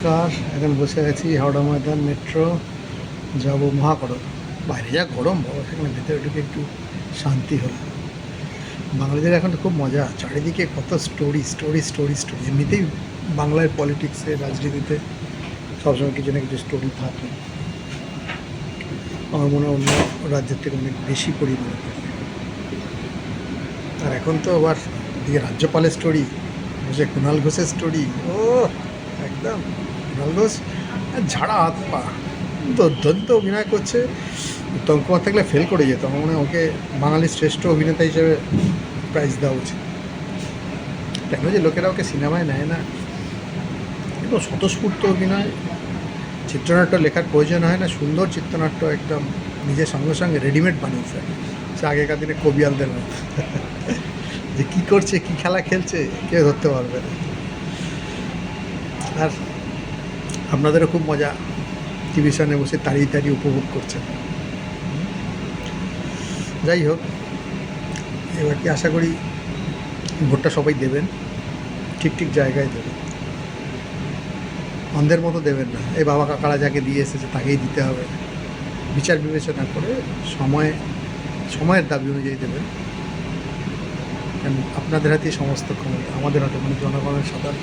নমস্কার, এখন বসে আছি হাওড়া ময়দান মেট্রো। যাব মহাকরণ। বাইরে যা গরম, বাবা, সেখানে ভেতরে ঢুকে একটু শান্তি হলো। বাঙালিদের এখন খুব মজা, চারিদিকে কত স্টোরি স্টোরি স্টোরি স্টোরি এমনিতেই বাংলার পলিটিক্সে রাজনীতিতে সবসময় কিছু না কিছু স্টোরি থাকে। আমার মনে হয় অন্য রাজ্যের থেকে অনেক বেশি পরিমাণে আর এখন তো আবার দিকে রাজ্যপালের স্টোরি বসে কুণাল ঘোষের স্টোরি ও একদম আর ঝাড়া হাত পা। দুর্দান্ত অভিনয় করছে। উত্তম কুমার থাকলে ফেল করে যেত। আমার মনে ওকে বাঙালির শ্রেষ্ঠ অভিনেতা হিসেবে প্রাইজ দেওয়া উচিত। কেন যে লোকেরা ওকে সিনেমায় নেয় না। একদম স্বতঃস্ফূর্ত অভিনয়। চিত্রনাট্য লেখার প্রয়োজন হয় না। সুন্দর চিত্রনাট্য একদম নিজের সঙ্গে সঙ্গে রেডিমেড বানিয়েছে। সে আগেকার দিনে কবিয়ালদের মতো। যে কী করছে, কী খেলা খেলছে, কেউ ধরতে পারবে না। আর আপনাদেরও খুব মজা টেলিভিশনে বসে তাড়িয়ে তাড়িয়ে উপভোগ করছেন। যাই হোক, এবার কি আশা করি ভোটটা সবাই দেবেন, ঠিক ঠিক জায়গায় দেবেন। অন্ধের মতো দেবেন না। এই বাবা কাকারা যাকে দিয়ে এসেছে তাকেই দিতে হবে। বিচার বিবেচনা করে সময়, সময়ের দাবি অনুযায়ী দেবেন। আপনাদের হাতেই সমস্ত ক্ষমতা, আমাদের হাতে মানে জনগণের সাধারণ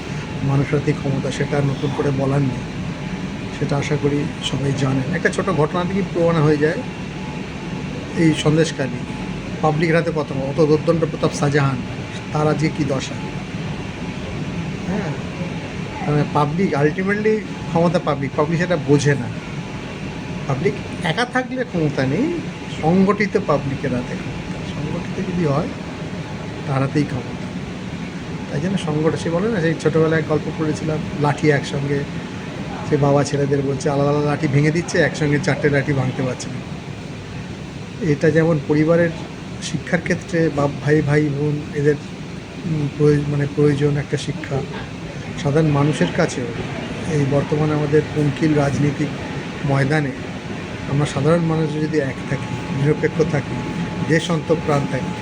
মানুষের হাতেই ক্ষমতা সেটা নতুন করে বলার নেই। সেটা আশা করি সবাই জানেন। একটা ছোট ঘটনা থেকেই প্রমাণ হয়ে যায়। এই সন্দেশকালী পাবলিকের হাতে কত অত দুর্দণ্ড প্রতাপ শাহজাহান, তার আজকে কী দশা? হ্যাঁ মানে পাবলিক আলটিমেটলি ক্ষমতা পাবলিক পাবলিক সেটা বোঝে না। পাবলিক একা থাকলে ক্ষমতা নেই, সংগঠিত পাবলিকের হাতে ক্ষমতা। সংগঠিত যদি হয়, তার হাতেই ক্ষমতা। তাই জন্য সংগঠন সে বলে না, সেই ছোটোবেলায় গল্প পড়েছিলাম লাঠি একসঙ্গে, সে বাবা ছেলেদের বলছে, আলাদা আলাদা লাঠি ভেঙে দিচ্ছে, একসঙ্গে চারটে লাঠি ভাঙতে পারছে না। এটা যেমন পরিবারের শিক্ষার ক্ষেত্রে বাপ ভাই ভাই, বোন, এদের মানে প্রয়োজন একটা শিক্ষা, সাধারণ মানুষের কাছেও এই বর্তমানে আমাদের পঙ্কিল রাজনীতিক ময়দানে আমরা সাধারণ মানুষ যদি এক থাকি, নিরপেক্ষ থাকি, দেশ অন্তঃপ্রাণ থাকি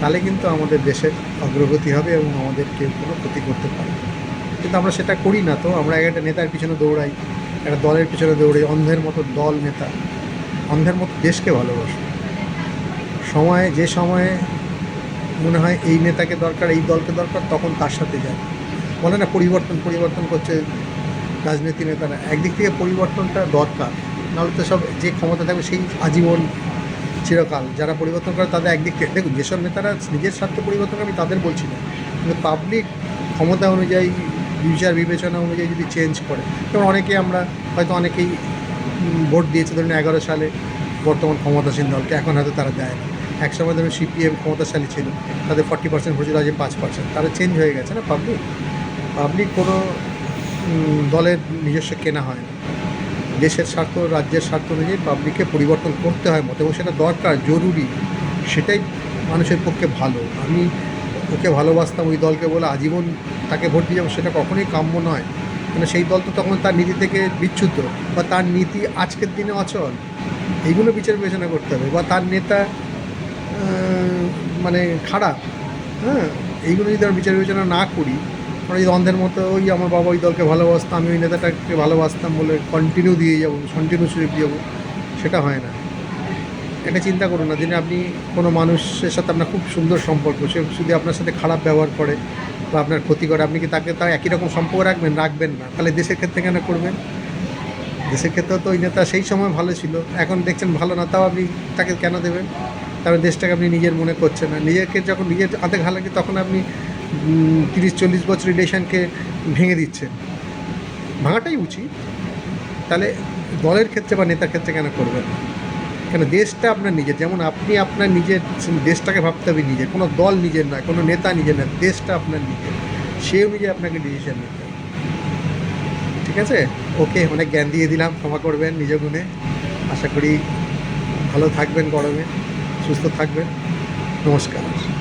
তাহলে কিন্তু আমাদের দেশের অগ্রগতি হবে এবং আমাদের কেউ কোনো ক্ষতি করতে পারবে কিন্তু আমরা সেটা করি না তো। আমরা একটা নেতার পিছনে দৌড়াই, একটা দলের পিছনে দৌড়াই, অন্ধের মতো দল নেতা, অন্ধের মতো দেশকে ভালোবাসি। সময়ে, যে সময়ে মনে হয় এই নেতাকে দরকার, এই দলকে দরকার, তখন তার সাথে যায় বলে না পরিবর্তন পরিবর্তন করছে রাজনীতি নেতারা। একদিক থেকে পরিবর্তনটা দরকার, নাহলে তো সব যে ক্ষমতা থাকবে সেই আজীবন চিরকাল যারা পরিবর্তন করে তাদের একদিক দেখুন, যেসব নেতারা নিজের স্বার্থে পরিবর্তন করে আমি তাদের বলছি না। কিন্তু পাবলিক ক্ষমতা অনুযায়ী, বিচার বিবেচনা অনুযায়ী যদি চেঞ্জ করে, যেমন অনেকে আমরা হয়তো অনেকেই ভোট দিয়েছে ধরুন এগারো সালে, বর্তমান ক্ষমতাসীন দলকে, এখন হয়তো তারা দেয় না। এক সময় ধরুন সিপিএম ক্ষমতাশালী ছিল, তাদের ফর্টি পার্সেন্ট ভোট ছিল, আজ পাঁচ পার্সেন্ট তারা চেঞ্জ হয়ে গেছে না পাবলিক পাবলিক কোনো দলের নিজস্ব কেনা হয় না। দেশের স্বার্থ, রাজ্যের স্বার্থ অনুযায়ী পাবলিককে পরিবর্তন করতে হয় মতো এবং সেটা দরকার, জরুরি। সেটাই মানুষের পক্ষে ভালো। আমি ওকে ভালোবাসতাম, ওই দলকে বলে আজীবন তাকে ভোট দিয়ে যাব, সেটা কখনোই কাম্য নয়। মানে সেই দল তো তখন তার নীতি থেকে বিচ্যুত বা তার নীতি আজকের দিনে অচল। এইগুলো বিচার বিবেচনা করতে হবে বা তার নেতা মানে খারাপ। হ্যাঁ এইগুলো যদি আমরা বিচার বিবেচনা না করি আমরা যদি অন্ধের মতো ওই আমার বাবা ওই দলকে ভালোবাসতাম আমি ওই নেতাটাকে ভালোবাসতাম বলে কন্টিনিউ দিয়ে যাব কন্টিনিউ সুযোগ দিয়ে যাব, সেটা হয় না। এটা চিন্তা করুন না দিনে আপনি কোনো মানুষের সাথে আপনার খুব সুন্দর সম্পর্ক, সে যদি আপনার সাথে খারাপ ব্যবহার করে বা আপনার ক্ষতি করে, আপনি কি তাকে তার একই রকম সম্পর্ক রাখবেন রাখবেন না? তাহলে দেশের ক্ষেত্রে কেন করবেন? দেশের ক্ষেত্রেও তো ওই নেতা সেই সময় ভালো ছিল, এখন দেখছেন ভালো না, তাও আপনি তাকে কেন দেবেন? তাহলে দেশটাকে আপনি নিজের মনে করছেন না। নিজেকে যখন নিজের হাতে ঘা লাগে তখন আপনি তিরিশ, চল্লিশ বছর রিলেশনকে ভেঙে দিচ্ছেন ভাঙাটাই উচিত। তাহলে দলের ক্ষেত্রে বা নেতার ক্ষেত্রে কেন করবেন কেন দেশটা আপনার নিজের? যেমন আপনি আপনার নিজের, দেশটাকে ভাবতে হবে নিজের। কোনো দল নিজের নয়, কোনো নেতা নিজের নয়, দেশটা আপনার নিজের। সে অনুযায়ী আপনাকে ডিসিশন নিতে ঠিক আছে? ওকে অনেক জ্ঞান দিয়ে দিলাম, ক্ষমা করবেন নিজ গুণে। আশা করি ভালো থাকবেন গরমে, সুস্থ থাকবেন। নমস্কার।